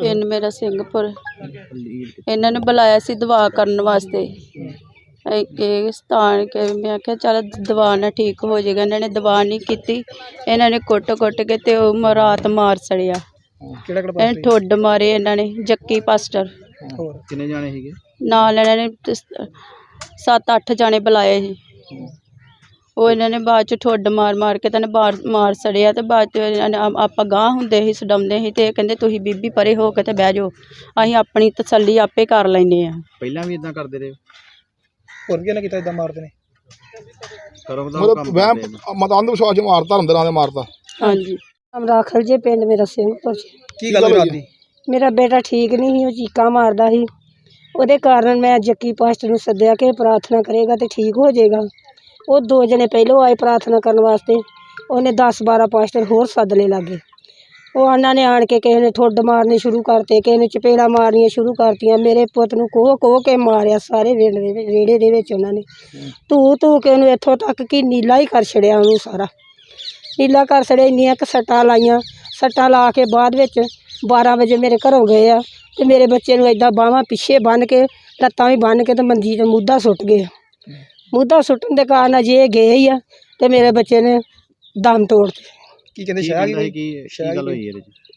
ਪਿੰਡ ਮੇਰਾ ਸਿੰਘਪੁਰ ਇਹਨਾਂ ਨੇ ਬੁਲਾਇਆ ਸੀ ਦਵਾ ਕਰਨ ਵਾਸਤੇ। ਇਹ ਇਹ ਸਥਾਨ ਕੇ ਮੈਂ ਕਿਹਾ ਚੱਲ ਦਵਾ ਨਾਲ ਠੀਕ ਹੋ ਜਾਏਗਾ। ਇਹਨਾਂ ਨੇ ਦਵਾ ਨਹੀਂ ਕੀਤੀ। ਇਹਨਾਂ ਨੇ ਕੁੱਟ-ਕੁੱਟ ਕੇ ਤੇ ਉਹ ਮ- ਰਾਤ ਮਾਰ ਸੜਿਆ। ਕਿਹੜਾ ਕਿਹੜਾ ਇਹ ਠੁੱਡ ਮਾਰੇ ਇਹਨਾਂ ਨੇ ਜੱਕੀ ਪਾਸਟਰ। ਹੋਰ ਕਿੰਨੇ ਜਾਣੇ ਸੀਗੇ? ਨਾਲ ਇਹਨਾਂ ਨੇ 7-8 ਜਾਣੇ ਬੁਲਾਏ ਸੀ। ਉਹ ਇਹਨਾਂ ਨੇ ਬਾਅਦ ਚ ਠੁੱਡ ਮਾਰ ਮਾਰ ਕੇ ਤਾਂ ਮਾਰ ਮਾਰ ਸੜਿਆ ਤੇ ਬਾਅਦ ਚ ਇਹਨਾਂ ਨੇ ਆਪਾਂ ਗਾਂਹ ਹੁੰਦੇ ਸੀ ਛਡਾਉਂਦੇ ਸੀ ਤੇ ਇਹ ਕਹਿੰਦੇ ਤੁਸੀਂ ਬੀਬੀ ਪਰੇ ਹੋ ਕੇ ਤੇ ਬਹਿ ਜਾਓ। ਅਸੀਂ ਆਪਣੀ ਤਸੱਲੀ ਆਪੇ ਕਰ ਲੈਨੇ ਆ ਪਹਿਲਾਂ ਵੀ ਇਦਾਂ ਕਰਦੇ ਰਹੇ? ਹੋਰ ਵੀ ਇਹਨਾਂ ਕੀਤਾ ਇਦਾਂ ਮਾਰਦੇ ਨੇ। ਮਤਲਬ ਵਹਿਮ ਮਤ ਅੰਧ ਵਿਸ਼ਵਾਸ ਚ ਮਾਰਤਾ ਅੰਦਰਾਂ ਦੇ ਮਾਰਤਾ। ਹਾਂਜੀ। ਰਾਖਲ ਜੇ ਪਿੰਡ ਮੇਰਾ ਸਿੰਘਪੁਰ ਚ। ਕੀ ਗੱਲ ਹੋਈ? ਰਾਤ ਦੀ ਮੇਰਾ ਬੇਟਾ ਠੀਕ ਨਹੀਂ ਸੀ ਉਹ ਚੀਕਾਂ ਮਾਰਦਾ ਸੀ। ਉਹਦੇ ਕਾਰਨ ਮੈਂ ਜੱਕੀ ਪਾਸਟਰ ਨੂੰ ਸੱਦਿਆ ਕਿ ਇਹ ਪ੍ਰਾਰਥਨਾ ਕਰੇਗਾ ਤੇ ਠੀਕ ਹੋ ਜਾਏਗਾ। ਉਹ ਦੋ ਜਣੇ ਪਹਿਲੋਂ ਆਏ ਪ੍ਰਾਰਥਨਾ ਕਰਨ ਵਾਸਤੇ। ਉਹਨੇ 10 12 ਪਾਸਟਰ ਹੋਰ ਸੱਦ ਲਏ ਲਾਗੇ। ਉਹ ਉਹਨਾਂ ਨੇ ਆਣ ਕੇ ਕਿਸੇ ਨੇ ਠੁੱਡ ਮਾਰਨੇ ਸ਼ੁਰੂ ਕਰਤੇ, ਕਿਸੇ ਨੇ ਚਪੇੜਾ ਮਾਰਨੀਆਂ ਸ਼ੁਰੂ ਕਰਤੀਆਂ। ਮੇਰੇ ਪੁੱਤ ਨੂੰ ਕੋਹ ਕੋਹ ਕੇ ਮਾਰਿਆ ਸਾਰੇ ਵਿਹੜੇ ਦੇ ਵਿੱਚ ਵਿਹੜੇ ਦੇ ਵਿੱਚ ਉਹਨਾਂ ਨੇ। ਧੂ ਧੂ ਕੇ ਉਹਨੂੰ ਇੱਥੋਂ ਤੱਕ ਕਿ ਨੀਲਾ ਹੀ ਕਰ ਛੜਿਆ ਉਹਨੂੰ ਸਾਰਾ। ਨੀਲਾ ਕਰ ਛੜਿਆ, ਇੰਨੀਆਂ ਕੁ ਸੱਟਾਂ ਲਾਈਆਂ। ਸੱਟਾਂ ਲਾ ਕੇ ਬਾਅਦ ਵਿੱਚ 12 ਵਜੇ ਮੇਰੇ ਘਰੋਂ ਗਏ ਆ ਤੇ ਮੇਰੇ ਬੱਚੇ ਨੂੰ ਏਦਾਂ ਬਾਹਾਂ ਪਿੱਛੇ ਬੰਨ੍ਹ ਕੇ, ਲੱਤਾਂ ਵੀ ਬੰਨ੍ਹ ਕੇ ਤੇ ਮੰਜੀ 'ਤੇ ਮੁੱਦਾ ਸੁੱਟ ਗਏ। ਮੁੱਦਾ ਸੁੱਟਣ ਦੇ ਕਾਰਨ ਅਜੇ ਇਹ ਗਏ ਹੀ ਆ ਤੇ ਮੇਰੇ ਬੱਚੇ ਨੇ ਦਮ ਤੋੜ ਦਿੱਤੇ। ਕੀ ਕਹਿੰਦੇ ਸ਼ਾਹ ਕੀ ਕੀ ਗੱਲ ਹੋਈ ਇਹਦੇ ਚ?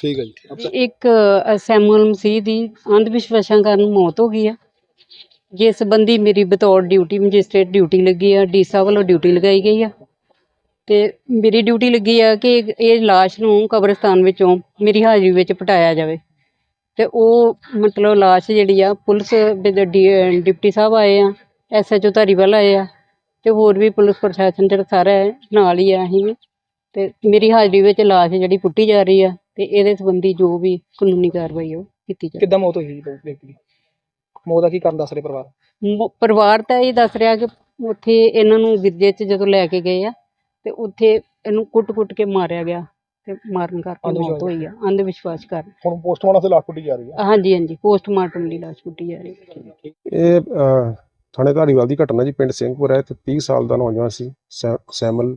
ਠੀਕ ਹੈ ਜੀ। ਇੱਕ ਅ, ਸੈਮੂਅਲ ਮਸੀਹ ਦੀ ਅੰਧ ਵਿਸ਼ਵਾਸਾਂ ਕਾਰਨ ਮੌਤ ਹੋ ਗਈ ਆ। ਜਿਸ ਸੰਬੰਧੀ ਮੇਰੀ ਬਤੌਰ ਡਿਊਟੀ ਮੈਜਿਸਟ੍ਰੇਟ ਡਿਊਟੀ ਲੱਗੀ ਆ ਡੀ ਸਾਹਿਬ ਵੱਲੋਂ ਡਿਊਟੀ ਲਗਾਈ ਗਈ ਆ। ਤੇ ਮੇਰੀ ਡਿਊਟੀ ਲੱਗੀ ਆ ਕਿ ਇਹ- ਇਹ ਲਾਸ਼ ਨੂੰ ਕਬਰਸਤਾਨ ਵਿੱਚੋਂ ਮੇਰੀ ਹਾਜ਼ਰੀ ਵਿੱਚ ਪਟਾਇਆ ਜਾਵੇ। ਤੇ ਉਹ ਮਤਲਬ ਲਾਸ਼ ਜਿਹੜੀ ਆ ਪੁਲਿਸ ਡਿਪਟੀ ਸਾਹਿਬ ਆਏ ਆ ਐਸਐਚਓ ਧਾਰੀਵਾਲ ਆਏ ਆ। ਤੇ ਹੋਰ ਵੀ ਪੁਲਿਸ ਪ੍ਰਸ਼ਾਸਨ ਜਿਹੜਾ ਸਾਰਾ ਨਾਲ ਹੀ ਆ ਅਸੀਂ। ਤੇ ਮੇਰੀ ਹਾਜ਼ਰੀ ਵਿੱਚ ਲਾਸ਼ ਜਿਹੜੀ ਪੁੱਟੀ ਜਾ ਰਹੀ ਆ ਤੇ ਇਹਦੇ ਸੰਬੰਧੀ ਜੋ ਵੀ ਕਾਨੂੰਨੀ ਕਾਰਵਾਈ ਆ ਉਹ ਕੀਤੀ ਜਾਵੇ। ਕਿੱਦਾਂ ਮੌਤ ਹੋਈ ਸੀ ਵਿਅਕਤੀ ਦੀ? ਮੌਤ ਦਾ ਕੀ ਕਾਰਨ ਦੱਸ ਰਹੇ ਪਰਿਵਾਰ? ਮ- ਪਰਿਵਾਰ ਤਾਂ ਇਹ ਦੱਸ ਰਿਹਾ ਕਿ ਉੱਥੇ ਇਹਨਾਂ ਨੂੰ ਗਿਰਜੇ 'ਚ ਜਦੋਂ ਲੈ ਕੇ ਗਏ ਆ ਤੇ ਉੱਥੇ ਇਹਨੂੰ ਕੁੱਟ-ਕੁੱਟ ਕੇ ਮਾਰਿਆ ਗਿਆ ਤੇ ਮਾਰਨ ਕਰਕੇ ਮੌਤ। ਹੋਈ ਆ ਅੰਧ ਵਿਸ਼ਵਾਸ ਕਾਰਨ ਹੁਣ ਪੋਸਟਮਾਰਟਮ ਤੇ ਲਾਸ਼ ਪੁੱਟੀ ਜਾ ਰਹੀ ਹੈ ਹਾਂਜੀ ਹਾਂਜੀ ਪੋਸਟਮਾਰਟਮ ਦੀ ਲਾਸ਼ ਪੁੱਟੀ ਜਾ ਰਹੀ ਹੈ ਇਹ ਅਹ, ਥਾਣੇ ਧਾਰੀਵਾਲ ਦੀ ਘਟਨਾ ਜੀ ਪਿੰਡ ਸਿੰਘਪੁਰ ਹੈ ਤੇ 30 ਸਾਲ ਦਾ ਨੌਜਵਾਨ ਸੀ ਸੈ- ਸੈਮਲ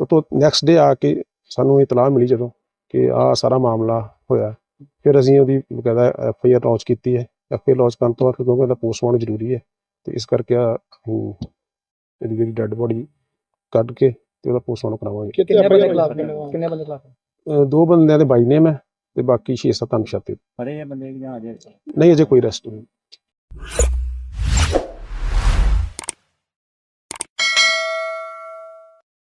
ਤੇ ਤੋਂ ਨੈਕਸਟ ਡੇ ਆ ਕੇ ਸਾਨੂੰ ਇਹ ਤਲਾਹ ਮਿਲੀ ਜਦੋਂ ਕਿ ਆ ਸਾਰਾ ਮਾਮਲਾ ਹੋਇਆ। ਫਿਰ ਅਸੀਂ ਉਹਦੀ ਬਕਾਇਦਾ ਐਫ ਆਈ ਆਰ ਲਾਂਚ ਕੀਤੀ ਹੈ। ਐਫ ਆਈ ਲਾਂਚ ਕਰਨ ਤੋਂ ਬਾਅਦ ਕਿਉਂਕਿ ਇਹਦਾ ਪੋਸਟਮਾਰਟਮ ਜ਼ਰੂਰੀ ਹੈ ਤੇ ਇਸ ਕਰਕੇ ਆ ਇਹਦੀ ਜਿਹੜੀ ਡੈੱਡ ਬੋਡੀ ਕੱਢ ਕੇ ਤੇ ਉਹਦਾ ਪੋਸਟਮਾਰਟਮ ਕਰਾਵਾਂਗੇ। ਕਿੰਨੇ ਬੰਦੇ ਖਿਲਾਫ ਕਿੰਨੇ ਬੰਦੇ ਖਿਲਾਫ ਦੋ ਬੰਦਿਆਂ ਦੇ ਬਾਈ ਨੇਮ ਹੈ ਤੇ ਬਾਕੀ 6-7 ਅਨਸ਼ਾਤੇ ਫੜੇ ਬੰਦੇ ਜਾਂ ਅਜੇ? ਨਹੀਂ ਅਜੇ ਕੋਈ ਅਰੈਸਟ ਨਹੀਂ।